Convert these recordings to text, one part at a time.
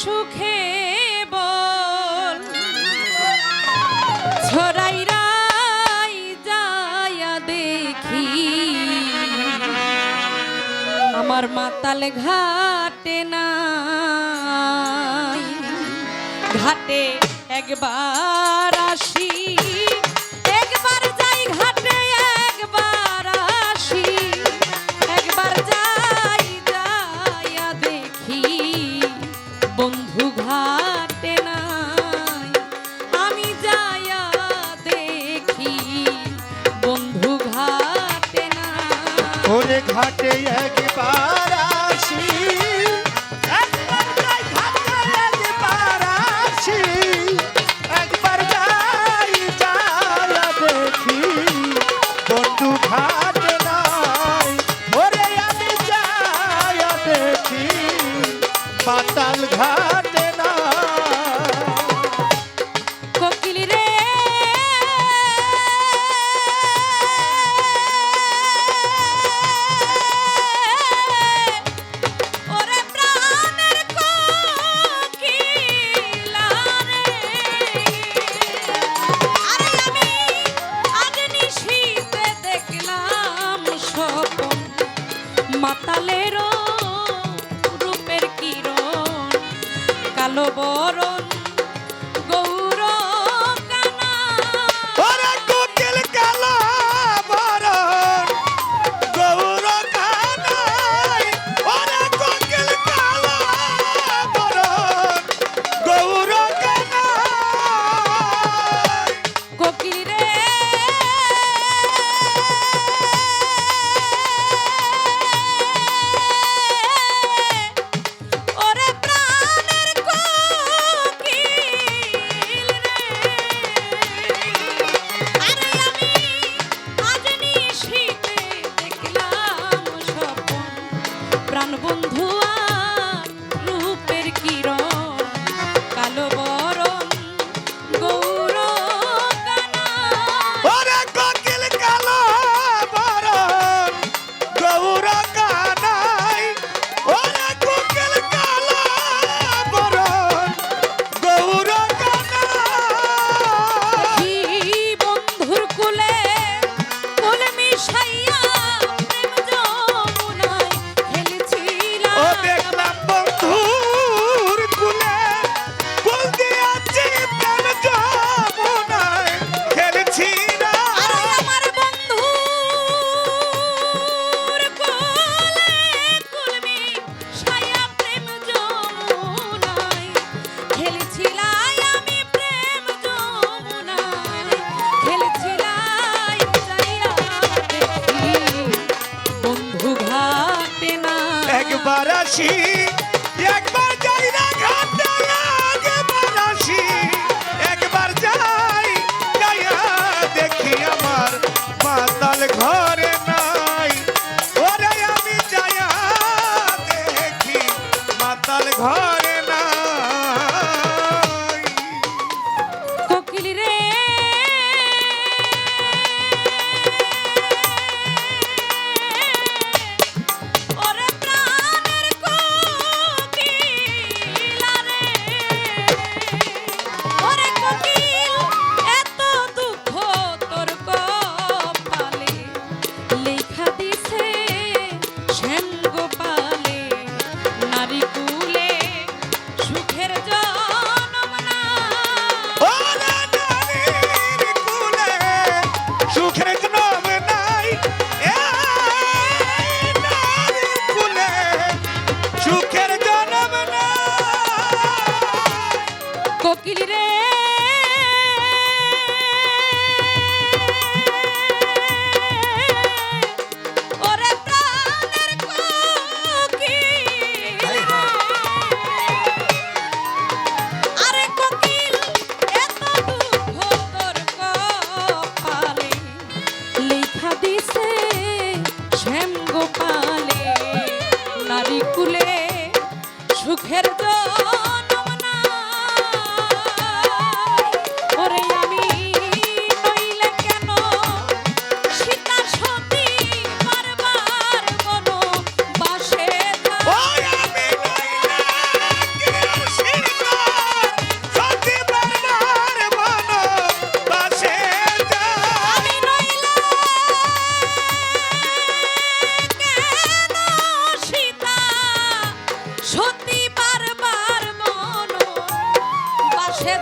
সুখে বল ছড়াই রাই যায়া দেখি। আমার মাতাল ঘাটে না ঘাটে একবার ঘাটে একবার আসি। কালো একবার আসি। সে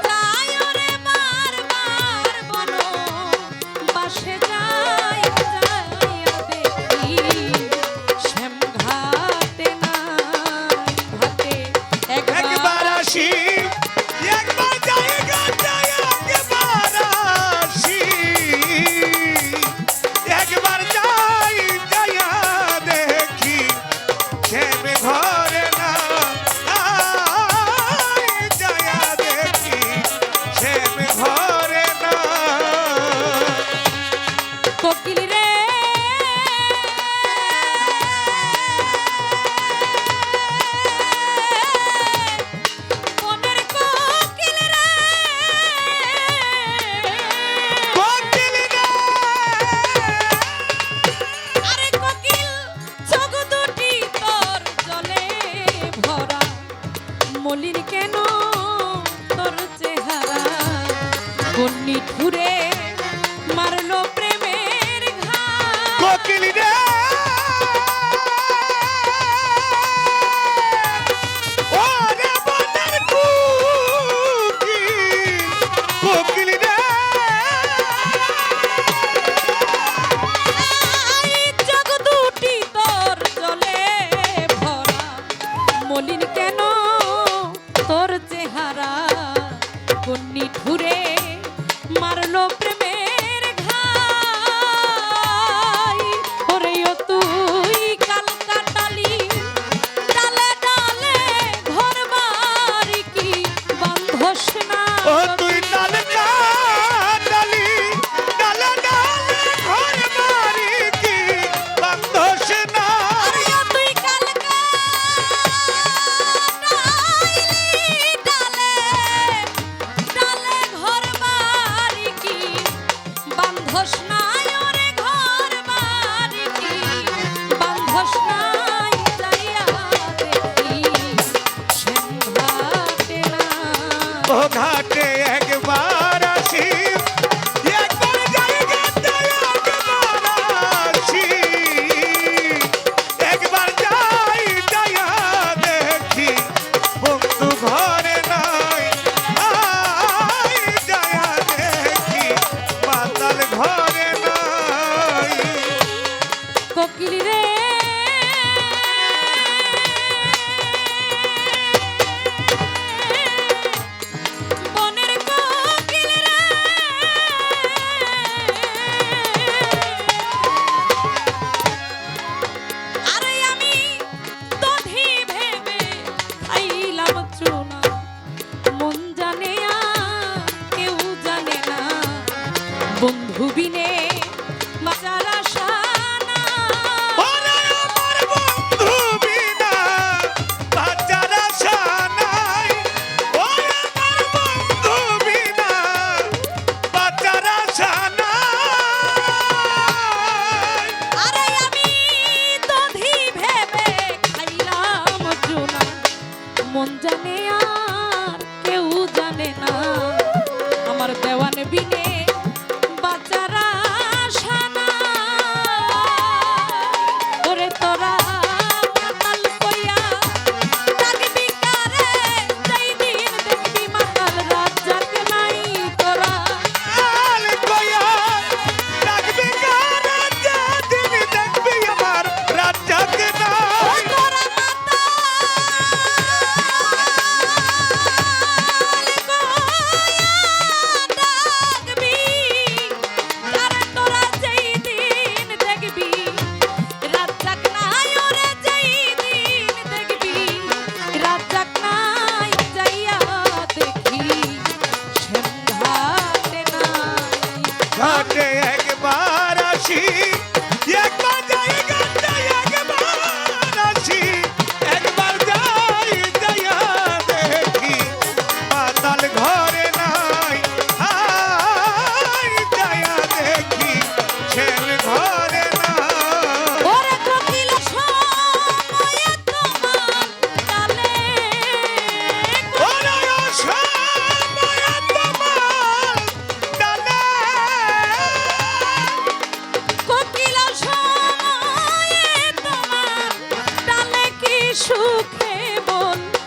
today. বাতাস সুখে বল